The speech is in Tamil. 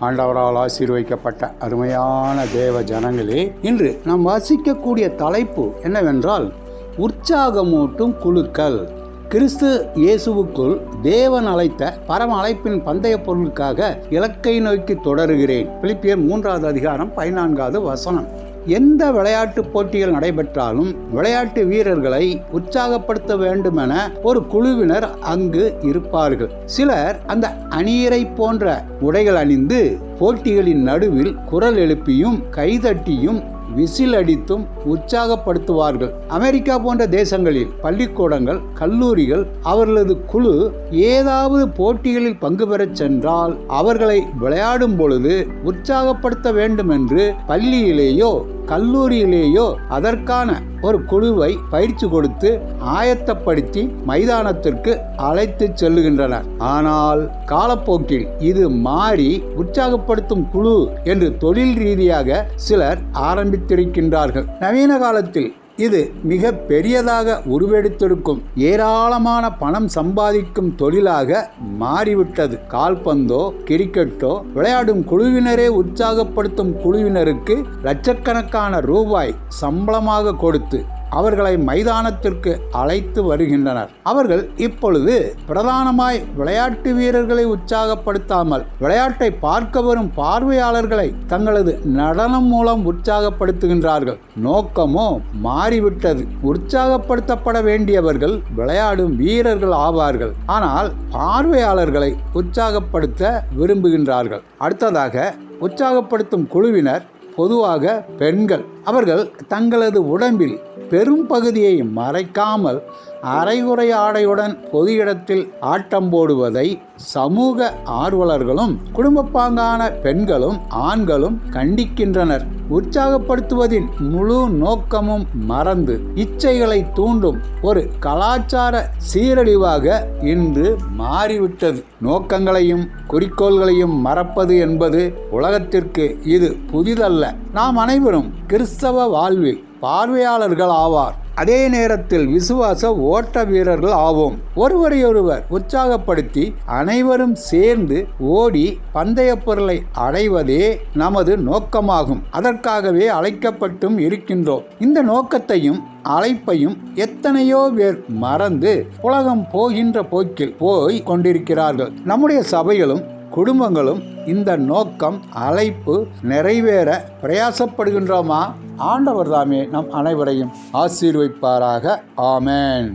ஆண்டவரால் ஆசீர்வதிக்கப்பட்ட அருமையான தேவ ஜனங்களே இன்று நாம் வாசிக்கக்கூடிய தலைப்பு என்னவென்றால் உற்சாகமூட்டும் குழுக்கள். கிறிஸ்து இயேசுவுக்குள் தேவன் அழைத்த பரம அழைப்பின் பந்தய பொருளுக்காக இலக்கை நோக்கி தொடருகிறேன். பிலிப்பியர் மூன்றாவது அதிகாரம் பதினான்காவது வசனம். எந்த விளையாட்டு போட்டிகள் நடைபெற்றாலும் விளையாட்டு வீரர்களை உற்சாகப்படுத்த வேண்டுமென ஒரு குழுவினர் அங்கு இருப்பார்கள். சிலர் அந்த அணியரை போன்ற உடைகள் அணிந்து போட்டிகளின் நடுவில் குரல் எழுப்பியும் கைதட்டியும் விசில் அடித்தும் உற்சாகப்படுத்துவார்கள். அமெரிக்கா போன்ற தேசங்களில் பள்ளிக்கூடங்கள் கல்லூரிகள் அவர்களது குழு ஏதாவது போட்டிகளில் பங்கு பெறச் சென்றால் அவர்களை விளையாடும் பொழுது உற்சாகப்படுத்த வேண்டும் என்று பள்ளியிலேயோ கல்லூரியிலேயோ அதற்கான ஒரு குழுவை பயிற்சி கொடுத்து ஆயத்தப்படுத்தி மைதானத்திற்கு அழைத்து செல்லுகின்றனர். ஆனால் காலப்போக்கில் இது மாறி உற்சாகப்படுத்தும் குழு என்று தொழில் ரீதியாக சிலர் ஆரம்பித்திருக்கின்றார்கள். நவீன காலத்தில் இது மிக பெரியதாக உருவெடுத்திருக்கும் ஏராளமான பணம் சம்பாதிக்கும் தொழிலாக மாறிவிட்டது. கால்பந்தோ கிரிக்கெட்டோ விளையாடும் குழுவினரே உற்சாகப்படுத்தும் குழுவினருக்கு லட்சக்கணக்கான ரூபாய் சம்பளமாக கொடுத்து அவர்களை மைதானத்திற்கு அழைத்து வருகின்றனர். அவர்கள் இப்பொழுது பிரதானமாய் விளையாட்டு வீரர்களை உற்சாகப்படுத்தாமல் விளையாட்டை பார்க்க வரும் பார்வையாளர்களை தங்களது நடனம் மூலம் உற்சாகப்படுத்துகின்றார்கள். நோக்கமோ மாறிவிட்டது. உற்சாகப்படுத்தப்பட வேண்டியவர்கள் விளையாடும் வீரர்கள் ஆவார்கள். ஆனால் பார்வையாளர்களை உற்சாகப்படுத்த விரும்புகின்றார்கள். அடுத்ததாக உற்சாகப்படுத்தும் குழுவினர் பொதுவாக பெண்கள். அவர்கள் தங்களது உடம்பில் பெரும் பகுதியை மறைக்காமல் அரைகுறை ஆடையுடன் பொது இடத்தில் ஆட்டம் போடுவதை சமூக ஆர்வலர்களும் குடும்பப்பாங்கான பெண்களும் ஆண்களும் கண்டிக்கின்றனர். உற்சாகப்படுத்துவதின் முழு நோக்கமும் மறந்து இச்சைகளை தூண்டும் ஒரு கலாச்சார சீரழிவாக இன்று மாறிவிட்டது. நோக்கங்களையும் குறிக்கோள்களையும் மறப்பது என்பது உலகத்திற்கு இது புதிதல்ல. நாம் அனைவரும் கிறிஸ்தவ வாழ்வில் பார்வையாளர்கள் ஆவார். அதே நேரத்தில் விசுவாச ஓட்ட வீரர்கள் ஆவோம். ஒருவரையொருவர் உற்சாகப்படுத்தி அனைவரும் சேர்ந்து ஓடி பந்தய பொருளை அடைவதே நமது நோக்கமாகும். அதற்காகவே அழைக்கப்பட்டும் இருக்கின்றோம். இந்த நோக்கத்தையும் அழைப்பையும் எத்தனையோ பேர் மறந்து உலகம் போகின்ற போக்கில் போய் கொண்டிருக்கிறார்கள். நம்முடைய சபைகளும் குடும்பங்களும் இந்த நோக்கம் அழைப்பு நிறைவேற பிரயாசப்படுகின்றோமா? ஆண்டவர் தாமே நம் அனைவரையும் ஆசீர்வைப்பாராக. ஆமேன்.